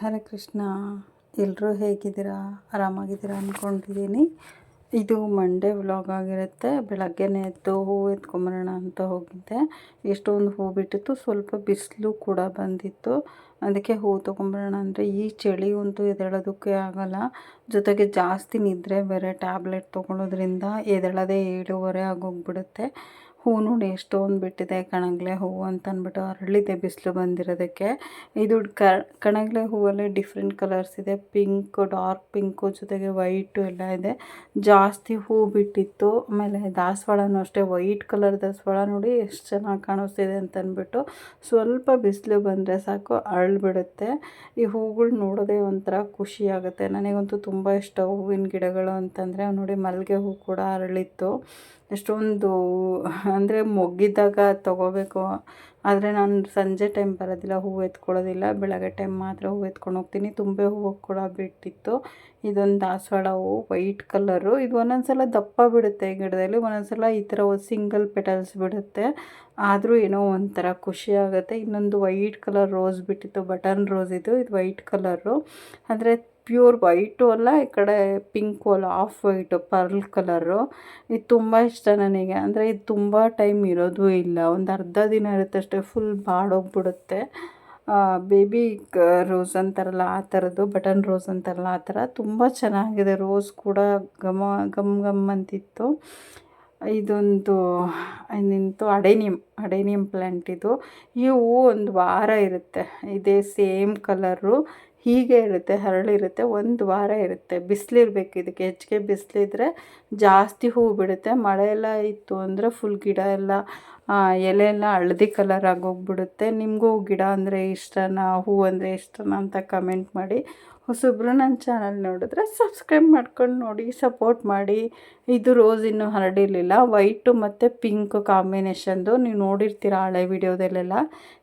ಹರೇ ಕೃಷ್ಣ ಎಲ್ಲರೂ ಹೇಗಿದ್ದೀರಾ? ಆರಾಮಾಗಿದ್ದೀರಾ ಅಂದ್ಕೊಂಡಿದ್ದೀನಿ ಇದು ಮಂಡೇ ವ್ಲಾಗ್ ಆಗಿರುತ್ತೆ. ಬೆಳಗ್ಗೆನೇ ಎದ್ದು ಹೂವು ಎತ್ಕೊಂಬರೋಣ ಅಂತ ಹೋಗಿದ್ದೆ. ಎಷ್ಟೊಂದು ಹೂ ಬಿಟ್ಟಿತ್ತು. ಸ್ವಲ್ಪ ಬಿಸಿಲು ಕೂಡ ಬಂದಿತ್ತು. ಅದಕ್ಕೆ ಹೂ ತೊಗೊಂಬರೋಣ ಅಂದರೆ ಈ ಚಳಿ ಅಂತೂ ಎದ್ದೇಳೋದಕ್ಕೆ ಆಗಲ್ಲ. ಜೊತೆಗೆ ಜಾಸ್ತಿ ನಿದ್ರೆ ಬೇರೆ ಟ್ಯಾಬ್ಲೆಟ್ ತೊಗೊಳೋದ್ರಿಂದ ಎದ್ದೇಳೋದೇ ಏಳುವರೆ ಆಗೋಗ್ಬಿಡುತ್ತೆ. ಹೂ ನೋಡಿ ಎಷ್ಟೊಂದು ಬಿಟ್ಟಿದೆ ಕಣಗ್ಲೆ ಹೂವು ಅಂತ ಅಂದ್ಬಿಟ್ಟು ಅರಳಿದೆ ಬಿಸಿಲು ಬಂದಿರೋದಕ್ಕೆ. ಇದು ಕಣಗ್ಲೆ ಹೂವಲ್ಲೇ ಡಿಫ್ರೆಂಟ್ ಕಲರ್ಸ್ ಇದೆ. ಪಿಂಕ್ ಡಾರ್ಕ್ ಪಿಂಕು ಜೊತೆಗೆ ವೈಟು ಎಲ್ಲ ಇದೆ. ಜಾಸ್ತಿ ಹೂ ಬಿಟ್ಟಿತ್ತು. ಆಮೇಲೆ ದಾಸವಾಳನೂ ಅಷ್ಟೇ ವೈಟ್ ಕಲರ್ ದಾಸವಾಳ ನೋಡಿ ಎಷ್ಟು ಚೆನ್ನಾಗಿ ಕಾಣಿಸ್ತಿದೆ ಅಂತನ್ಬಿಟ್ಟು ಸ್ವಲ್ಪ ಬಿಸಿಲು ಬಂದರೆ ಸಾಕು, ಅರಳಿಬಿಡುತ್ತೆ. ಈ ಹೂಗಳು ನೋಡೋದೇ ಒಂಥರ ಖುಷಿ ಆಗುತ್ತೆ. ನನಗಂತೂ ತುಂಬ ಇಷ್ಟ ಹೂವಿನ ಗಿಡಗಳು ಅಂತಂದರೆ, ನೋಡಿ ಮಲ್ಲಿಗೆ ಹೂ ಕೂಡ ಅರಳಿತ್ತು. ಎಷ್ಟೊಂದು ಅಂದರೆ ಮೊಗ್ಗಿದ್ದಾಗ ತೊಗೋಬೇಕು. ಆದರೆ ನಾನು ಸಂಜೆ ಟೈಮ್ ಬರೋದಿಲ್ಲ ಹೂವು ಎತ್ಕೊಳ್ಳೋದಿಲ್ಲ ಬೆಳಗ್ಗೆ ಟೈಮ್ ಮಾತ್ರ ಹೂವು ಎತ್ಕೊಂಡು ಹೋಗ್ತೀನಿ. ತುಂಬೆ ಹೂವು ಕೂಡ ಬಿಟ್ಟಿತ್ತು. ಇದೊಂದು ದಾಸವಾಳ ಹೂವು ವೈಟ್ ಕಲರು ಇದು ಒಂದೊಂದು ಸಲ ದಪ್ಪ ಬಿಡುತ್ತೆ ಗಿಡದಲ್ಲಿ. ಒಂದೊಂದು ಸಲ ಈ ಥರ ಸಿಂಗಲ್ ಪೆಟಲ್ಸ್ ಬಿಡುತ್ತೆ. ಆದರೂ ಏನೋ ಒಂಥರ ಖುಷಿ ಆಗುತ್ತೆ. ಇನ್ನೊಂದು ವೈಟ್ ಕಲರ್ ರೋಸ್ ಬಿಟ್ಟಿತ್ತು ಬಟನ್ ರೋಸ್ ಇದು. ಇದು ವೈಟ್ ಕಲರು ಅಂದರೆ ಪ್ಯೂರ್ ವೈಟು ಅಲ್ಲ, ಈ ಕಡೆ ಪಿಂಕು ಅಲ್ಲ, ಆಫ್ ವೈಟು, ಪರ್ಲ್ ಕಲರು. ಇದು ತುಂಬ ಇಷ್ಟ ನನಗೆ. ಅಂದರೆ ಇದು ತುಂಬ ಟೈಮ್ ಇರೋದು ಇಲ್ಲ. ಒಂದು ಅರ್ಧ ದಿನ ಇರುತ್ತೆ ಅಷ್ಟೇ, ಫುಲ್ ಬಾಡೋಗ್ಬಿಡುತ್ತೆ. ಬೇಬಿ ರೋಸ್ ಅಂತಾರಲ್ಲ, ಆ ಥರದ್ದು, ಬಟನ್ ರೋಸ್ ಅಂತಾರಲ್ಲ, ಆ ಥರ. ತುಂಬ ಚೆನ್ನಾಗಿದೆ ರೋಸ್ ಕೂಡ, ಘಮ, ಘಮ್ ಘಮ್ ಅಂತಿತ್ತು. ಇದೊಂದು ನಿಂತು ಅಡೇನಿಯಂ ಅಡೇನಿಯಂ ಪ್ಲ್ಯಾಂಟ್ ಇದು. ಈ ಹೂವು ಒಂದು ವಾರ ಇರುತ್ತೆ. ಇದೇ ಸೇಮ್ ಕಲರು. ಹೀಗೆ ಇರುತ್ತೆ ಹರಳಿರುತ್ತೆ ಒಂದು ವಾರ ಇರುತ್ತೆ. ಬಿಸಿಲಿರ್ಬೇಕು ಇದಕ್ಕೆ. ಹೆಚ್ಚಿಗೆ ಬಿಸಿಲಿದ್ರೆ ಜಾಸ್ತಿ ಹೂ ಬಿಡುತ್ತೆ. ಮಳೆ ಎಲ್ಲ ಇತ್ತು ಅಂದರೆ ಫುಲ್ ಗಿಡ ಎಲ್ಲ ಎಲೆ ಎಲ್ಲ ಹಳದಿ ಕಲರ್ ಆಗೋಗ್ಬಿಡುತ್ತೆ. ನಿಮಗೂ ಗಿಡ ಅಂದರೆ ಇಷ್ಟನಾ? ಹೂ ಅಂದರೆ ಇಷ್ಟನಾ ಅಂತ ಕಮೆಂಟ್ ಮಾಡಿ. ಹೊಸೊಬ್ಬರು ನನ್ನ ಚಾನಲ್ ನೋಡಿದ್ರೆ ಸಬ್ಸ್ಕ್ರೈಬ್ ಮಾಡ್ಕೊಂಡು ನೋಡಿ ಸಪೋರ್ಟ್ ಮಾಡಿ. ಇದು ರೋಸ್ ಇನ್ನೂ ಹರಡಿರಲಿಲ್ಲ ವೈಟು ಮತ್ತು ಪಿಂಕ್ ಕಾಂಬಿನೇಷನ್ದು ನೀವು ನೋಡಿರ್ತೀರ ಹಳೆ ವಿಡಿಯೋದಲ್ಲೆಲ್ಲ?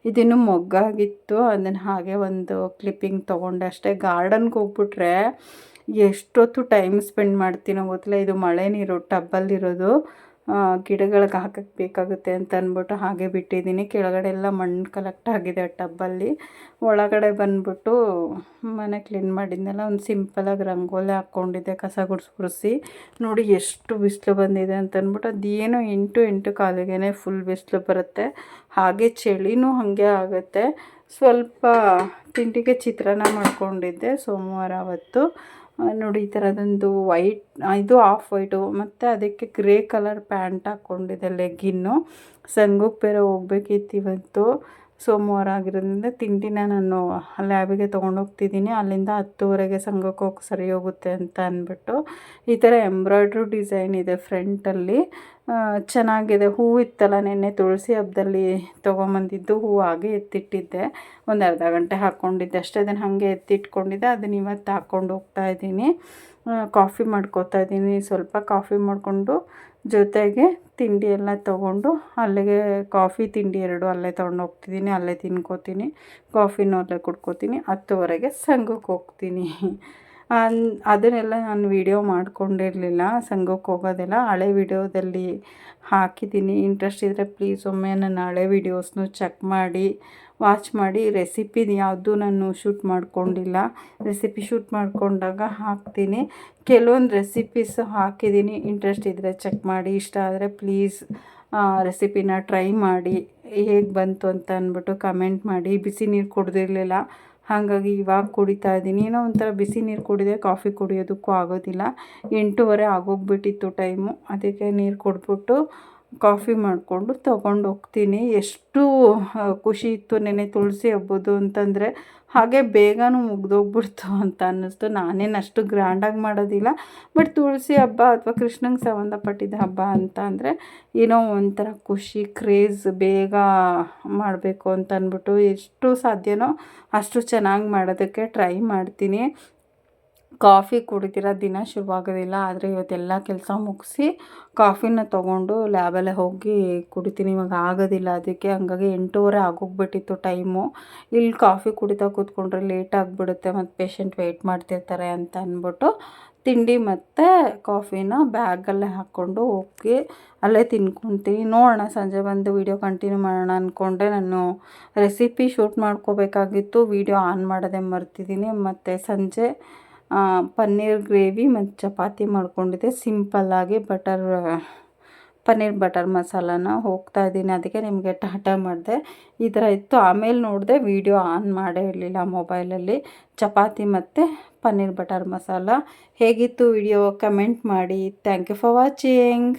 ಇದಿನ್ನೂ ಮೊಗ್ಗಾಗಿತ್ತು. ಅದನ್ನು ಹಾಗೆ ಒಂದು ಕ್ಲಿಪ್ಪಿಂಗ್ ತೊಗೊಂಡೆ ಅಷ್ಟೇ. ಗಾರ್ಡನ್ಗೆ ಹೋಗ್ಬಿಟ್ರೆ ಎಷ್ಟೊತ್ತು ಟೈಮ್ ಸ್ಪೆಂಡ್ ಮಾಡ್ತೀನೋ ಗೊತ್ತಿಲ್ಲ. ಇದು ಮಳೆ ನೀರು ಟಬ್ಬಲ್ಲಿರೋದು ಗಿಡಗಳಿಗೆ ಹಾಕಕ್ಕೆ ಬೇಕಾಗುತ್ತೆ ಅಂತ ಅಂದ್ಬಿಟ್ಟು ಹಾಗೆ ಬಿಟ್ಟಿದ್ದೀನಿ. ಕೆಳಗಡೆ ಎಲ್ಲ ಮಣ್ಣು ಕಲೆಕ್ಟ್ ಆಗಿದೆ ಟಬ್ಬಲ್ಲಿ ಒಳಗಡೆ ಬಂದ್ಬಿಟ್ಟು ಮನೆ ಕ್ಲೀನ್ ಮಾಡಿದ್ನೆಲ್ಲ, ಒಂದು ಸಿಂಪಲಾಗಿ ರಂಗೋಲಿ ಹಾಕ್ಕೊಂಡಿದ್ದೆ, ಕಸ ಗುಡಿಸಿ ಗುಡಿಸಿ. ನೋಡಿ ಎಷ್ಟು ಬಿಸಿಲು ಬಂದಿದೆ ಅಂತ ಅಂದ್ಬಿಟ್ಟು ಅದೇನು ಎಂಟು ಎಂಟು ಕಾಲಿಗೆ ಫುಲ್ ಬಿಸಿಲು ಬರುತ್ತೆ. ಹಾಗೆ ಚಳಿನೂ ಹಾಗೆ ಆಗುತ್ತೆ. ಸ್ವಲ್ಪ ತಿಂಡಿಗೆ ಚಿತ್ರಾನ್ನ ಮಾಡ್ಕೊಂಡಿದ್ದೆ ಸೋಮವಾರ ಅವತ್ತು ನೋಡಿ ಈ ಥರದೊಂದು ವೈಟ್ ಇದು ಆಫ್ ವೈಟು ಮತ್ತು ಅದಕ್ಕೆ ಗ್ರೇ ಕಲರ್ ಪ್ಯಾಂಟ್ ಹಾಕ್ಕೊಂಡಿದ್ದೆ ಲೆಗ್ಗಿನ್ನು ಸಂಘಕ್ಕೆ ಬೇರೆ ಹೋಗ್ಬೇಕಿತ್ತು ಇವತ್ತು. ಸೋಮವಾರ ಆಗಿರೋದ್ರಿಂದ ತಿಂಡಿನ ನಾನು ಲ್ಯಾಬಿಗೆ ತೊಗೊಂಡೋಗ್ತಿದ್ದೀನಿ. ಅಲ್ಲಿಂದ ಹತ್ತುವರೆಗೆ ಸಂಘಕ್ಕೆ ಹೋಗಿ ಸರಿ ಹೋಗುತ್ತೆ ಅಂತ ಅಂದ್ಬಿಟ್ಟು ಈ ಥರ ಎಂಬ್ರಾಯ್ಡ್ರಿ ಡಿಸೈನ್ ಇದೆ ಫ್ರಂಟಲ್ಲಿ. ಚೆನ್ನಾಗಿದೆ. ಹೂವು ಇತ್ತಲ್ಲ ನೆನ್ನೆ ತುಳಸಿ ಹಬ್ಬದಲ್ಲಿ ತೊಗೊಂಬಂದಿದ್ದು. ಹೂವು ಹಾಗೆ ಎತ್ತಿಟ್ಟಿದ್ದೆ. ಒಂದು ಅರ್ಧ ಗಂಟೆ ಹಾಕ್ಕೊಂಡಿದ್ದೆ ಅಷ್ಟೇ ಅದನ್ನು ಹಾಗೆ ಎತ್ತಿಟ್ಕೊಂಡಿದ್ದೆ. ಅದನ್ನು ಇವತ್ತು ಹಾಕ್ಕೊಂಡು ಹೋಗ್ತಾ ಇದ್ದೀನಿ. ಕಾಫಿ ಮಾಡ್ಕೋತಾ ಇದ್ದೀನಿ. ಸ್ವಲ್ಪ ಕಾಫಿ ಮಾಡಿಕೊಂಡು ಜೊತೆಗೆ ತಿಂಡಿ ಎಲ್ಲ ತೊಗೊಂಡು ಅಲ್ಲಿಗೆ ಕಾಫಿ ತಿಂಡಿ ಎರಡು ಅಲ್ಲೇ ತೊಗೊಂಡು ಹೋಗ್ತಿದ್ದೀನಿ, ಅಲ್ಲೇ ತಿನ್ಕೋತೀನಿ. ಕಾಫಿನೂ ಅಲ್ಲೇ ಕುಡ್ಕೋತೀನಿ. ಹತ್ತುವರೆಗೆ ಸಂಘಕ್ಕೆ ಹೋಗ್ತೀನಿ. ಅದನ್ನೆಲ್ಲ ನಾನು ವೀಡಿಯೋ ಮಾಡಿಕೊಂಡಿರಲಿಲ್ಲ, ಸಂಘಕ್ಕೆ ಹೋಗೋದೆಲ್ಲ. ಹಳೆ ವೀಡಿಯೋದಲ್ಲಿ ಹಾಕಿದ್ದೀನಿ. ಇಂಟ್ರೆಸ್ಟ್ ಇದ್ದರೆ ಪ್ಲೀಸ್ ಒಮ್ಮೆ ನನ್ನ ಹಳೆ ವೀಡಿಯೋಸ್ನು ಚೆಕ್ ಮಾಡಿ ವಾಚ್ ಮಾಡಿ. ರೆಸಿಪಿ ಯಾವುದು ನಾನು ಶೂಟ್ ಮಾಡಿಕೊಂಡಿಲ್ಲ. ರೆಸಿಪಿ ಶೂಟ್ ಮಾಡಿಕೊಂಡಾಗ ಹಾಕ್ತೀನಿ. ಕೆಲವೊಂದು ರೆಸಿಪೀಸ್ ಹಾಕಿದ್ದೀನಿ. ಇಂಟ್ರೆಸ್ಟ್ ಇದ್ದರೆ ಚೆಕ್ ಮಾಡಿ. ಇಷ್ಟ ಆದರೆ ಪ್ಲೀಸ್ ರೆಸಿಪಿನ ಟ್ರೈ ಮಾಡಿ. ಹೇಗೆ ಬಂತು ಅಂತ ಅಂದ್ಬಿಟ್ಟು ಕಮೆಂಟ್ ಮಾಡಿ. ಬಿಸಿ ನೀರು ಕುಡ್ದಿರಲಿಲ್ಲ. ಹಾಗಾಗಿ ಇವಾಗ ಕುಡಿತಾ ಇದ್ದೀನಿ. ಏನೋ ಒಂಥರ ಬಿಸಿ ನೀರು ಕುಡಿದೆ ಕಾಫಿ ಕುಡಿಯೋದಕ್ಕೂ ಆಗೋದಿಲ್ಲ. ಎಂಟೂವರೆ ಆಗೋಗ್ಬಿಟ್ಟಿತ್ತು ಟೈಮು. ಅದಕ್ಕೆ ನೀರು ಕುಡ್ಬಿಟ್ಟು ಕಾಫಿ ಮಾಡಿಕೊಂಡು ತೊಗೊಂಡು ಹೋಗ್ತೀನಿ. ಎಷ್ಟು ಖುಷಿ ಇತ್ತು ನೆನೆ ತುಳಸಿ ಹಬ್ಬದ್ದು ಅಂತಂದರೆ, ಹಾಗೆ ಬೇಗನೂ ಮುಗ್ದೋಗ್ಬಿಡ್ತು ಅಂತ ಅನ್ನಿಸ್ತು. ನಾನೇನು ಅಷ್ಟು ಗ್ರ್ಯಾಂಡಾಗಿ ಮಾಡೋದಿಲ್ಲ. ಬಟ್ ತುಳಸಿ ಹಬ್ಬ ಅಥವಾ ಕೃಷ್ಣಂಗೆ ಸಂಬಂಧಪಟ್ಟಿದ್ದ ಹಬ್ಬ ಅಂತ ಅಂದರೆ, ಏನೋ ಒಂಥರ ಖುಷಿ, ಕ್ರೇಜ್, ಬೇಗ ಮಾಡಬೇಕು ಅಂತ ಅಂದ್ಬಿಟ್ಟು ಎಷ್ಟು ಸಾಧ್ಯನೋ ಅಷ್ಟು ಚೆನ್ನಾಗಿ ಮಾಡೋದಕ್ಕೆ ಟ್ರೈ ಮಾಡ್ತೀನಿ. ಕಾಫಿ ಕುಡಿದಿರೋ ದಿನ ಶುರುವಾಗೋದಿಲ್ಲ, ಆದರೆ ಇವತ್ತೆಲ್ಲ ಕೆಲಸ ಮುಗಿಸಿ ಕಾಫಿನ ತೊಗೊಂಡು ಲ್ಯಾಬಲ್ಲೇ ಹೋಗಿ ಕುಡಿತೀನಿ. ಇವಾಗ ಆಗೋದಿಲ್ಲ ಅದಕ್ಕೆ. ಹಂಗಾಗಿ ಎಂಟೂವರೆ ಆಗೋಗ್ಬಿಟ್ಟಿತ್ತು ಟೈಮು. ಇಲ್ಲಿ ಕಾಫಿ ಕುಡಿತಾ ಕೂತ್ಕೊಂಡ್ರೆ ಲೇಟ್ ಆಗಿಬಿಡುತ್ತೆ, ಮತ್ತು ಪೇಷಂಟ್ ವೆಯ್ಟ್ ಮಾಡ್ತಿರ್ತಾರೆ ಅಂತ ಅಂದ್ಬಿಟ್ಟು ತಿಂಡಿ ಮತ್ತು ಕಾಫಿನ ಬ್ಯಾಗಲ್ಲೇ ಹಾಕ್ಕೊಂಡು ಹೋಗಿ ಅಲ್ಲೇ ತಿನ್ಕೊತೀನಿ. ನೋಡೋಣ, ಸಂಜೆ ಬಂದು ವೀಡಿಯೋ ಕಂಟಿನ್ಯೂ ಮಾಡೋಣ ಅಂದ್ಕೊಂಡೆ ನಾನು ರೆಸಿಪಿ ಶೂಟ್ ಮಾಡ್ಕೋಬೇಕಾಗಿತ್ತು. ವೀಡಿಯೋ ಆನ್ ಮಾಡೋದೇ ಮರ್ತಿದ್ದೀನಿ. ಮತ್ತು ಸಂಜೆ ಪನ್ನೀರ್ ಗ್ರೇವಿ ಮತ್ತು ಚಪಾತಿ ಮಾಡಿಕೊಂಡಿದ್ದೆ. ಸಿಂಪಲ್ಲಾಗಿ ಬಟರ್ ಪನ್ನೀರ್ ಬಟರ್ ಮಸಾಲಾನ ಹೋಗ್ತಾ ಇದ್ದೀನಿ. ಅದಕ್ಕೆ ನಿಮಗೆ ಟಾಟಾ ಮಾಡಿದೆ. ಈ ಥರ ಇತ್ತು. ಆಮೇಲೆ ನೋಡಿದೆ ವೀಡಿಯೋ ಆನ್ ಮಾಡೇ ಇರಲಿಲ್ಲ ಮೊಬೈಲಲ್ಲಿ ಚಪಾತಿ ಮತ್ತು ಪನ್ನೀರ್ ಬಟರ್ ಮಸಾಲ. ಹೇಗಿತ್ತು ವಿಡಿಯೋ ಕಮೆಂಟ್ ಮಾಡಿ. Thank you for watching